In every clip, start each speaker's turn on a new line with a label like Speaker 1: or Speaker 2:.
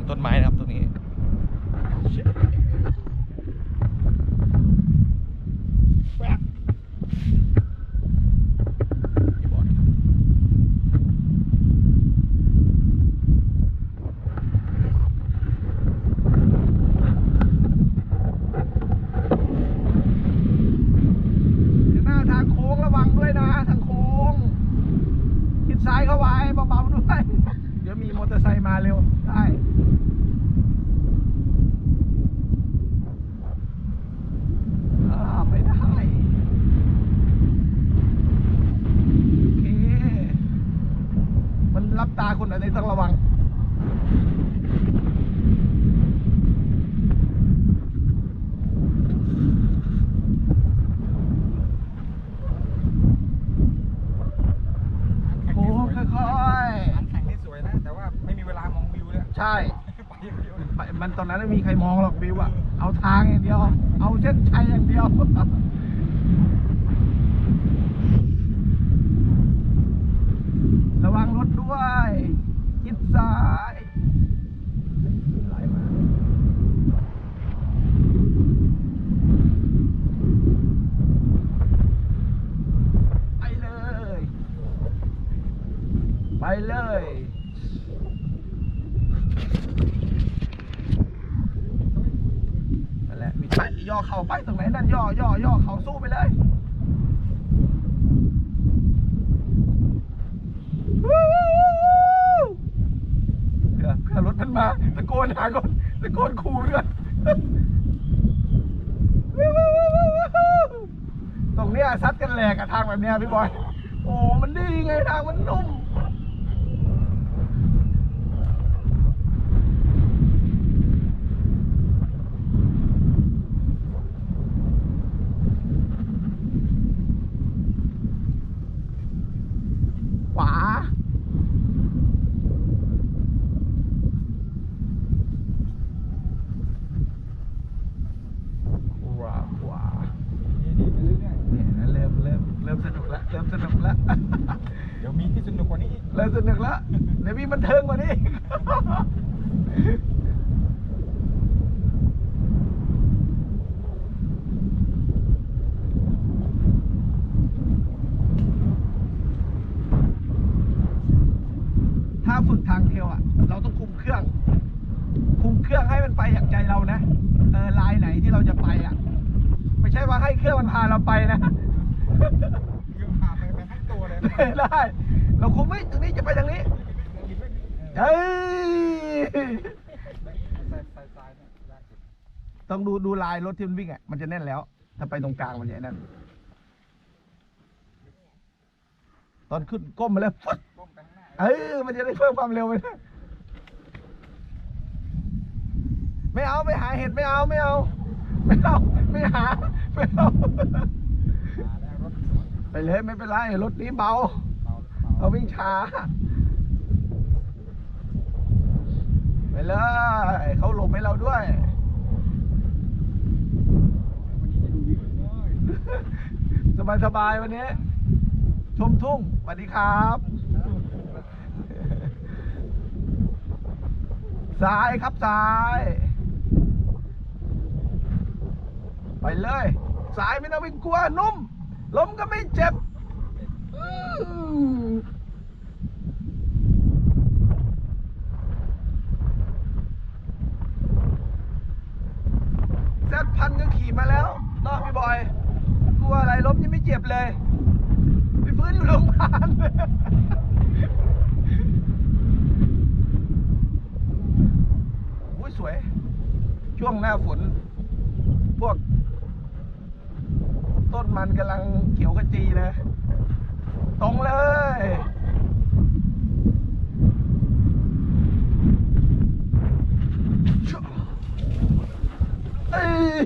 Speaker 1: งต้นไม้นะครับตรงนี้ แว๊บพี่บอย หน้าทางโค้งระวังด้วยนะทางโค้งคิดซ้ายเข้าไว้เบาๆด้วย เดี๋ยวมีมอเตอร์ไซค์มาเร็ว ได้อ่าไม่ได้ โอเค มัน รับตาคนอะไรต้องระวัง โอ้ค่อย
Speaker 2: อันแข่งนี่สวยนะ แต่ว่าไม่มีเวลามองวิวเลย
Speaker 1: ๆ ใช่
Speaker 2: ไปอย่างเดียวเลย
Speaker 1: ไปมันตอนนั้นไม่มีใครมองหรอกวิวอะเอาทางอย่างเดียว เอาเส้นชัยอย่างเดียว ระวังรถด้วยชิดซ้ายไหลมาไปเลย ไปเลย นั่นแหละมีไป ย่อเข่าไปตรงไหนนั่นย่อย่อย่อเข่าสู้ไปเลยเผื่อเผื่อรถมันมาตะโกนหาก่อนตะโกนขู่ด้วยวู้วู้วู้วู้วู้ตรงเนี้ยซัดกันแหลกอะทางแบบเนี้ยพี่บอย โอ้มันดีไงทางมันนุ่ม ขวา ขวาขวา
Speaker 2: ดีๆไป เรื่อย
Speaker 1: เนี่ยนะเริ่มเริ่มเริ่มสนุกแล้วเริ่มสนุกแล้ว
Speaker 2: ๆเดี๋ยวมีที่สนุกกว่านี้อีก
Speaker 1: เริ่มสนุกแล้วเดี๋ยวมีบันเทิงกว่านี้อีกถ้าฝึกทางเทรลอะ เราต้องคุมเครื่อง คุมเครื่องให้มันไปอย่างใจเรานะ เออลายไหนที่เราจะไปอะ ไม่ใช่ว่าให้เครื่องมันพาเราไปนะ
Speaker 2: คือพาไปไปทั้งตัวเลย
Speaker 1: ไม่ได้เราคุมไม่ตรงนี้จะไปทางนี้เฮ้ยต้องดูดูลายรถที่มันวิ่งอะมันจะแน่นแล้ว ถ้าไปตรงกลางมันจะไอ้นั่นตอนขึ้นก้มมาแล้วฟึ๊ดเออมันจะได้เพิ่มความเร็วไปนะไม่เอาไม่หาเห็ดไม่เอาไม่เอา ไม่เอาไม่หาไม่เอาไปเลยไม่เป็นไรรถนี้เบาเราวิ่งช้าไปเลยเขาหลบให้เราด้วยสบายสบายๆวันนี้ชมทุ่งสวัสดีครับซ้ายครับซ้าย ไปเลยซ้ายไม่ต้องไปกลัวนุ่ม ล้มก็ไม่เจ็บแซดพันก็ขี่มาแล้วนาะพี่บอย กลัวอะไรล้มยังไม่เจ็บเลยไปฟื้นอยู่โรงพยาบาลโอ้ยสวย ช่วงหน้าฝน พวก ต้นมันกำลังเขียวกระจีเลย ตรงเลย เอ้ย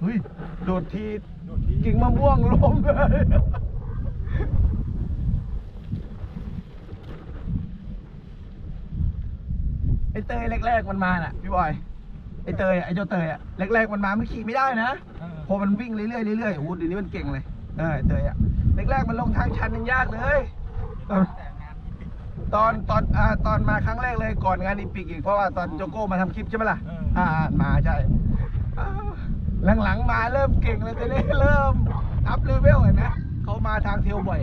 Speaker 1: เฮ้ยโดดทีกิ่งมะม่วงล้มเลยไอเตยแรกๆมันมาน่ะ พี่บอย ไอ้เตยอะไอ้เจ้าเตยอะแรกๆมันมามันขี่ไม่ได้นะพอมันวิ่งเรื่อยๆเรื่อยๆโอ้โหเดี๋ยวนี้มันเก่งเลยเออไอ้เตยอะแรกๆมันลงทางชันยังยากเลยตอนตตอนตอนอ่าตอนมาครั้งแรกเลยก่อนงานอีพิกอีกเพราะว่าตอนโจโก้มาทำคลิปใช่ไหมล่ะ
Speaker 2: เออ
Speaker 1: อ่ามาใช่อ่าหลังๆมาเริ่มเก่งเลยทีนี้เริ่มอัพเลเวลเห็นไหมเขามาทางเทลบ่อย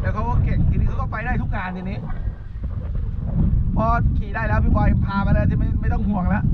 Speaker 1: แล้วเขาก็เก่งทีนี้เขาก็ไปได้ทุกงานทีนี้ พอขี่ได้แล้วพี่บอยพามาเลยที่ไม่ไม่ต้องห่วงแล้ว